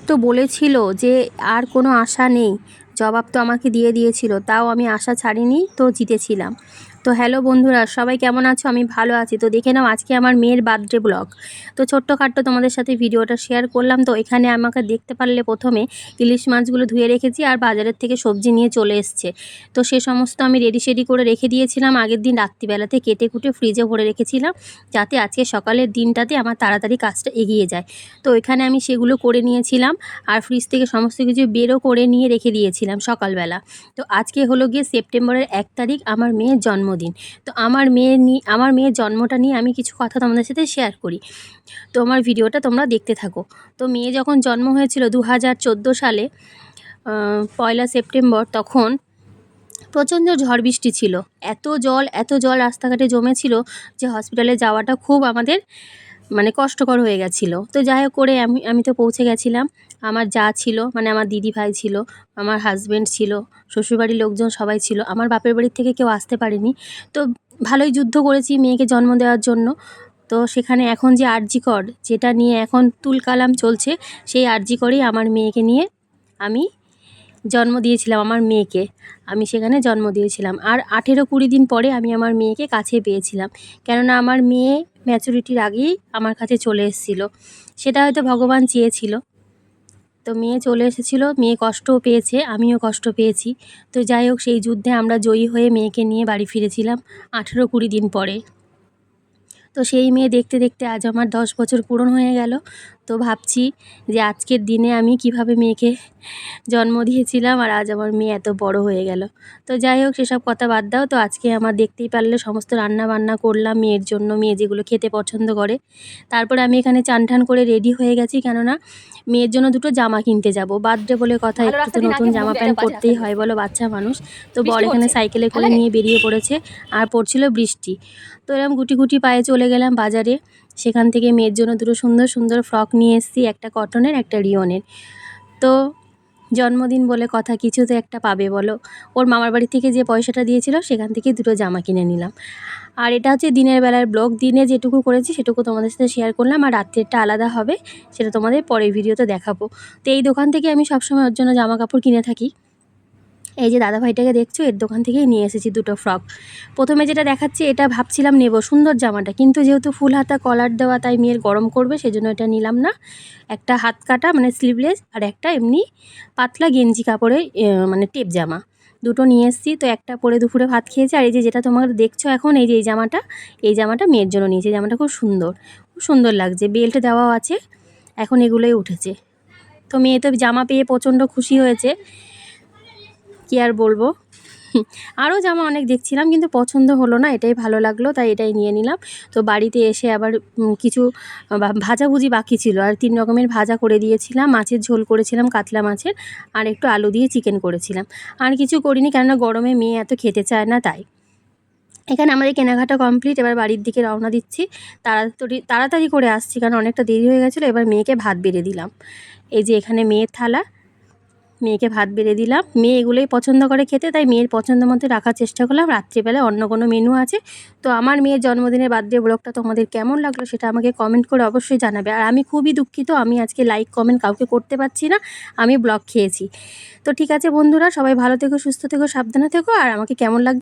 তো বলেছিল যে আর কোনো আশা নেই। জবাব তো আমাকে দিয়ে দিয়েছিল, তাও আমি আশা ছাড়িনি তো জিতেছিলাম। তো হ্যালো বন্ধুরা, সবাই কেমন আছো? আমি ভালো আছি। তো দেখে নাও, আজকে আমার মেয়ের বার্থডে ব্লগ তো ছোট্টখাট্টো তোমাদের সাথে ভিডিওটা শেয়ার করলাম। তো এখানে আমাকে দেখতে পারলে প্রথমে ইলিশ মাছগুলো ধুয়ে রেখেছি আর বাজারের থেকে সবজি নিয়ে চলে এসছে। তো সে সমস্ত আমি রেডি শেডি করে রেখে দিয়েছিলাম। আগের দিন রাত্রিবেলাতে কেটে কুটে ফ্রিজে ভরে রেখেছিলাম যাতে আজকে সকালের দিনটাতে আমার তাড়াতাড়ি কাজটা এগিয়ে যায়। তো এখানে আমি সেগুলো করে নিয়েছিলাম আর ফ্রিজ থেকে সমস্ত কিছু বেরও করে নিয়ে রেখে দিয়েছিলাম সকালবেলা। তো আজকে হলো গিয়ে সেপ্টেম্বরের এক তারিখ আমার মেয়ের জন্মদিন। তো আমার মেয়ের নিয়ে আমার মেয়ের জন্মটা নিয়ে আমি কিছু কথা তোমাদের সাথে শেয়ার করি। তো আমার ভিডিওটা তোমরা দেখতে থাকো। তো মেয়ে যখন জন্ম হয়েছিল দু হাজার চোদ্দ সালে পয়লা সেপ্টেম্বর, তখন প্রচণ্ড ঝড় বৃষ্টি ছিল। এত জল এত জল রাস্তাঘাটে জমেছিল যে হসপিটালে যাওয়াটা খুব আমাদের মানে কষ্টকর হয়ে গেছিল। তো যাই হোক করে আমি আমি তো পৌঁছে গেছিলাম। আমার যা ছিল মানে আমার দিদি ভাই ছিল, আমার হাজব্যান্ড ছিল, শ্বশুরবাড়ির লোকজন সবাই ছিল, আমার বাপের বাড়ির থেকে কেউ আসতে পারেনি। তো ভালোই যুদ্ধ করেছি মেয়েকে জন্ম দেওয়ার জন্য। তো সেখানে এখন যে আরজিকর যেটা নিয়ে এখন তুলকালাম চলছে, সেই আরজিকরেই আমার মেয়েকে নিয়ে আমি জন্ম দিয়েছিলাম, আমার মেয়েকে। আমি সেখানে জন্ম দিয়েছিলাম। আর আঠেরো কুড়ি দিন পরে আমি আমার মেয়েকে কাছে পেয়েছিলাম। কেননা আমার মেয়ে ম্যাচুরিটির আগেই আমার কাছে চলে এসেছিল। সেটা হয়তো ভগবান চেয়েছিল। তো মেয়ে চলে এসেছিল, মেয়ে কষ্টও পেয়েছে, আমিও কষ্ট পেয়েছি। তো যাই হোক, সেই যুদ্ধে আমরা জয়ী হয়ে মেয়েকে নিয়ে বাড়ি ফিরেছিলাম আঠেরো কুড়ি দিন পরে। তো সেই মেয়ে দেখতে দেখতে আজ আমার দশ বছর পূরণ হয়ে গেল। তো ভাবছি যে আজকের দিনে আমি কীভাবে মেয়েকে জন্ম দিয়েছিলাম আর আজ আমার মেয়ে এত বড় হয়ে গেল। তো যাই হোক সেসব কথা বাদ দাও। তো আজকে আমার দেখতেই পারলে সমস্ত রান্না বান্না করলাম মেয়ের জন্য। মেয়ে যেগুলো খেতে পছন্দ করে। তারপরে আমি এখানে চান ঠান করে রেডি হয়ে গেছি। কেননা মেয়ের জন্য দুটো জামা কিনতে যাব। বার্থডে বলে কথা একটু তো নতুন জামা প্যান্ট পরতেই হয় বলো বাচ্চা মানুষ। তো বর এখানে সাইকেলে করে নিয়ে বেরিয়ে পড়েছে। আর পড়ছিল বৃষ্টি। তো এরকম গুটি গুটি পায়ে চলে গেলাম বাজারে। সেখান থেকে মেয়ের জন্য দুটো সুন্দর সুন্দর ফ্রক নিয়ে এসেছি, একটা কটনের, একটা রিওনের। তো জন্মদিন বলে কথা, কিছু তো একটা পাবে বলো? ওর মামার বাড়ি থেকে যে পয়সাটা দিয়েছিল, সেখান থেকে দুটো জামা কিনে নিলাম। আর এটা হচ্ছে দিনের বেলার ব্লগ, দিনে যেটুকু করেছি সেটুকু তোমাদের সাথে শেয়ার করলাম, আর রাত্রেরটা আলাদা হবে, সেটা তোমাদের পরের ভিডিওতে দেখাবো। তো এই দোকান থেকে আমি সবসময় ওর জন্য জামা কাপড় কিনে থাকি। এই যে দাদা ভাইটাকে দেখছ, এর দোকান থেকেই নিয়ে এসেছি দুটো ফ্রক। প্রথমে যেটা দেখাচ্ছে, এটা ভাবছিলাম নেব সুন্দর জামাটা, কিন্তু যেহেতু ফুল হাতা কলার দেওয়া, তাই মেয়ের গরম করবে, সেজন্য এটা নিলাম না। একটা হাত কাটা মানে স্লিভলেস আর একটা এমনি পাতলা গেঞ্জি কাপড়ে মানে টেপ জামা। দুটো নিয়ে এসেছি, তো একটা পরে দুপুরে ভাত খেয়েছি, আর এই যে যেটা তোমার দেখছ এখন, এই যে এই জামাটা এই জামাটা মেয়ের জন্য নিয়েছি জামাটা খুব সুন্দর খুব সুন্দর লাগছে বেল্ট দেওয়াও আছে, এখন এগুলোই উঠেছে। তো মেয়ে তো জামা পেয়ে প্রচণ্ড খুশি হয়েছে। কি আর বলব? আরও জামা অনেক দেখছিলাম, কিন্তু পছন্দ হলো না, এটাই ভালো লাগল, তাই এটাই নিয়ে নিলাম। তো বাড়িতে এসে আবার কিছু ভাজাভুজি বাকি ছিল, আর তিন রকমের ভাজা করে দিয়েছিলাম, মাছের ঝোল করেছিলাম, কাতলা মাছের, আর একটু আলু দিয়ে চিকেন করেছিলাম। আর কিছু করিনি, কেননা গরমে মেয়ে এত খেতে চায় না, তাই। এখানে আমাদের কেনাকাটা কমপ্লিট, এবার বাড়ির দিকে রওনা দিচ্ছি। তাড়াতাড়ি তাড়াতাড়ি করে আসছি, কারণ অনেকটা দেরি হয়ে গেছিল, এবার মেয়েকে ভাত বেড়ে দিলাম। এই যে এখানে মেয়ের থালা মেয়েকে ভাত বেড়ে দিলাম। মেয়ে এগুলোই পছন্দ করে খেতে, তাই মেয়ের পছন্দ মতো রাখার চেষ্টা করলাম। রাত্রিবেলায় অন্য কোনো মেনু আছে। তো আমার মেয়ের জন্মদিনের বার্থডে ব্লগটা তোমাদের কেমন লাগল সেটা আমাকে কমেন্ট করে অবশ্যই জানাবে। আর আমি খুবই দুঃখিত, আমি আজকে লাইক কমেন্ট কাউকে করতে পারছি না, আমি ব্লগ খেয়েছি। তো ঠিক আছে বন্ধুরা, সবাই ভালো থেকো, সুস্থ থেকো, সাবধানে থেকো, আর আমাকে কেমন লাগছে